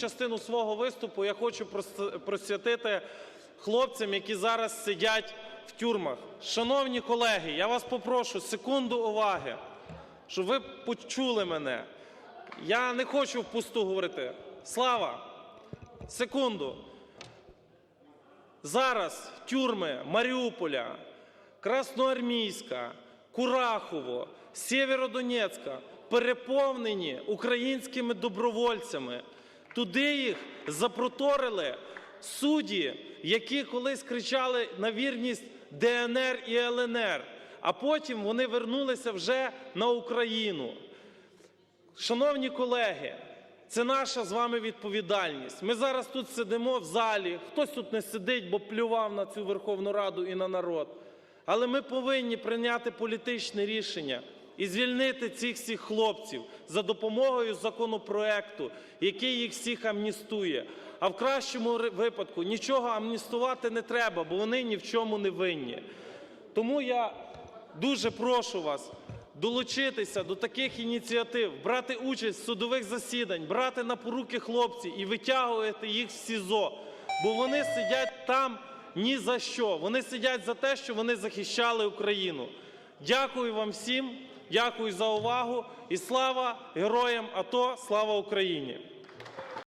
частину свого виступу я хочу прос- присвятити хлопцям, які зараз сидять в тюрмах. Шановні колеги, я вас попрошу секунду уваги, щоб ви почули мене. Я не хочу впусту говорити. Слава! Секунду. Зараз тюрми Маріуполя, Красноармійська, Курахово, Сєвєродонецька переповнені українськими добровольцями. Туди їх запроторили судді, які колись кричали на вірність ДНР і ЛНР, а потім вони вернулися вже на Україну. Шановні колеги, це наша з вами відповідальність. Ми зараз тут сидимо в залі. Хтось тут не сидить, бо плював на цю Верховну Раду і на народ. Але ми повинні прийняти політичне рішення і звільнити цих всіх хлопців за допомогою законопроекту, який їх всіх амністує. А в кращому випадку нічого амністувати не треба, бо вони ні в чому не винні. Тому я дуже прошу вас долучитися до таких ініціатив, брати участь в судових засіданнях, брати на поруки хлопців і витягувати їх в СІЗО, бо вони сидять там ні за що. Вони сидять за те, що вони захищали Україну. Дякую вам всім, дякую за увагу і слава героям АТО, слава Україні!